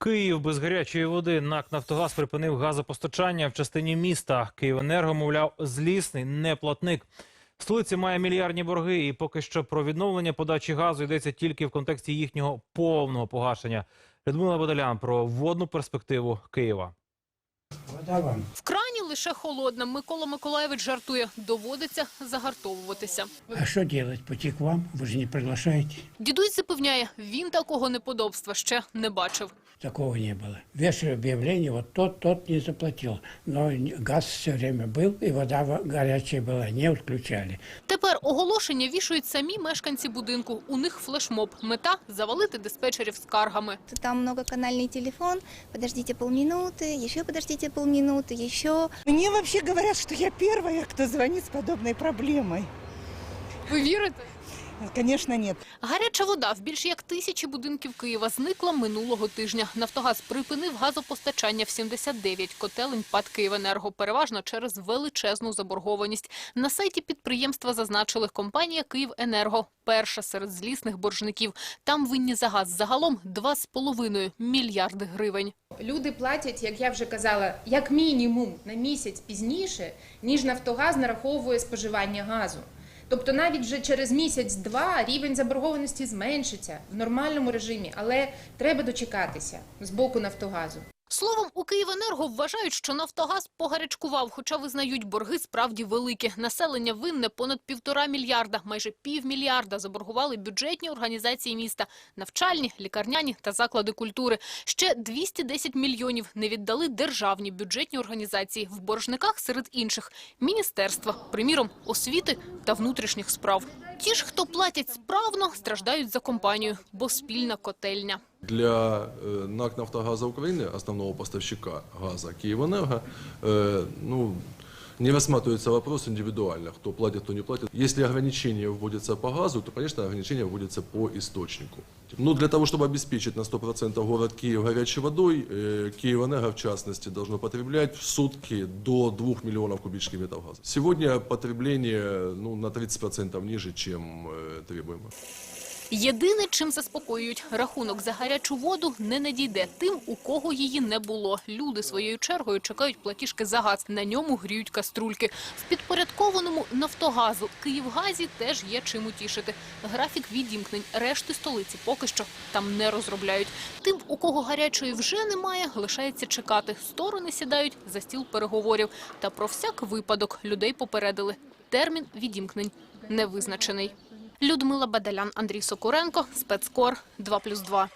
Київ без гарячої води. НАК «Нафтогаз» припинив газопостачання в частині міста. Київенерго, мовляв, злісний неплатник. Столиця має мільярдні борги, і поки що про відновлення подачі газу йдеться тільки в контексті їхнього повного погашення. Людмила Бадалян про водну перспективу Києва. В крані лише холодна. Микола Миколаєвич жартує. Доводиться загартовуватися. А что делать? Пойти к вам? Вы же не приглашаете. Дідусь запевняє, він такого неподобства ще не бачив Такого не было. Вешаю объявление, вот тот, тот не заплатил. Но газ все время был, и вода во- горячая была, не отключали. Тепер оголошення вішають самі мешканці будинку. У них флешмоб. Мета – завалити диспетчерів скаргами. Там многоканальный телефон, подождите полминуты, еще подождите полминуты, еще. Мне вообще говорят, что я первая, кто звонит с подобной проблемой. Ви вірите? Конечно, нет. Гаряча вода в більш як тисячі будинків Києва зникла минулого тижня. Нафтогаз припинив газопостачання в 79 котелень ПАД «Київенерго», переважно через величезну заборгованість. На сайті підприємства зазначили, компанія «Київенерго» перша серед злісних боржників. Там винні за газ загалом 2,5 мільярди гривень. Люди платять, як я вже казала, як мінімум на місяць пізніше, ніж Нафтогаз нараховує споживання газу. Тобто навіть вже через місяць-два рівень заборгованості зменшиться в нормальному режимі, але треба дочекатися з боку Нафтогазу. Словом, у «Київенерго» вважають, що «Нафтогаз» погарячкував, хоча визнають, борги справді великі. Населення винне понад півтора мільярда, майже півмільярда заборгували бюджетні організації міста, навчальні, лікарняні та заклади культури. Ще 210 мільйонів не віддали державні бюджетні організації. В боржниках серед інших – міністерства, приміром, освіти та внутрішніх справ. Ті ж, хто платять справно, страждають за компанію, бо спільна котельня. Для э, НАК «Нафтогаза Украины», основного поставщика газа Киевэнерго, э, ну, не рассматривается вопрос индивидуально, кто платит, кто не платит. Если ограничения вводятся по газу, то, конечно, ограничения вводятся по источнику. Ну, для того, чтобы обеспечить на 100% город Киев горячей водой, э, Киевэнерго, в частности, должно потреблять в сутки до 2 миллионов кубических метров газа. Сегодня потребление ну, на 30% ниже, чем э, требуемо. Єдине, чим заспокоюють, рахунок за гарячу воду не надійде тим, у кого її не було. Люди своєю чергою чекають платіжки за газ. На ньому гріють каструльки. В підпорядкованому «Нафтогазу» Київгазі теж є чим утішити. Графік відімкнень решти столиці поки що там не розробляють. Тим, у кого гарячої вже немає, лишається чекати. Сторони сідають за стіл переговорів. Та про всяк випадок людей попередили. Термін відімкнень не визначений. Людмила Бадалян, Андрій Сокуренко, спецкор 2+,2.